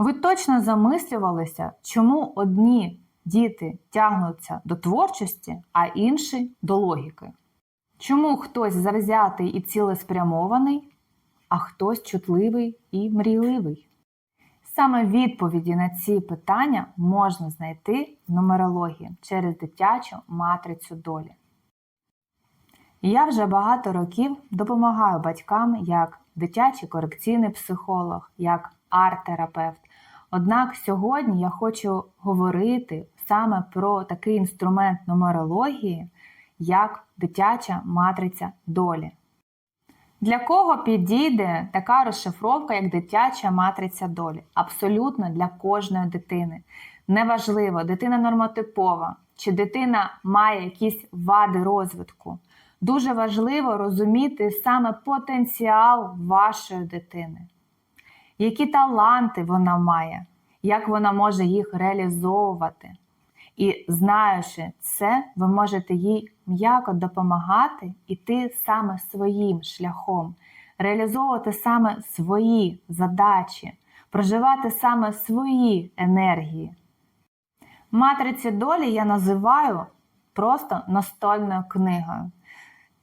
Ви точно замислювалися, чому одні діти тягнуться до творчості, а інші до логіки? Чому хтось завзятий і цілеспрямований, а хтось чутливий і мрійливий? Саме відповіді на ці питання можна знайти в нумерології через дитячу матрицю долі. Я вже багато років допомагаю батькам як дитячий корекційний психолог, як арт-терапевт. Однак сьогодні я хочу говорити саме про такий інструмент нумерології, як дитяча матриця долі. Для кого підійде така розшифровка, як дитяча матриця долі? Абсолютно для кожної дитини. Неважливо, дитина нормотипова, чи дитина має якісь вади розвитку. Дуже важливо розуміти саме потенціал вашої дитини, які таланти вона має, як вона може їх реалізовувати. І знаючи це, ви можете їй м'яко допомагати іти саме своїм шляхом, реалізовувати саме свої задачі, проживати саме свої енергії. Матриці долі я називаю просто настольною книгою.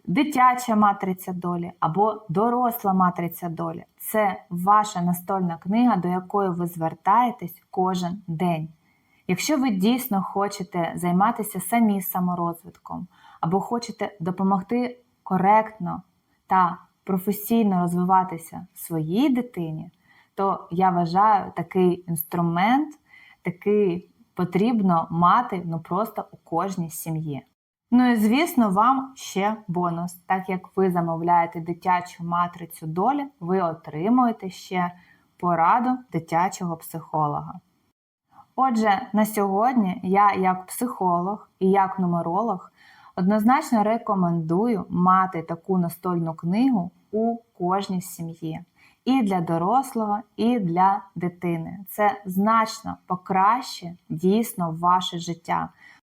Дитяча матриця долі або доросла матриця долі це ваша настольна книга, до якої ви звертаєтесь кожен день. Якщо ви дійсно хочете займатися самі саморозвитком, або хочете допомогти коректно та професійно розвиватися своїй дитині, то я вважаю такий інструмент, такий потрібно мати ну просто у кожній сім'ї. Ну і звісно, вам ще бонус. Так як ви замовляєте дитячу матрицю долі, ви отримуєте ще пораду дитячого психолога. Отже, на сьогодні я, як психолог і як нумеролог, однозначно рекомендую мати таку настольну книгу у кожній сім'ї. І для дорослого, і для дитини. Це значно покращить дійсно ваше життя.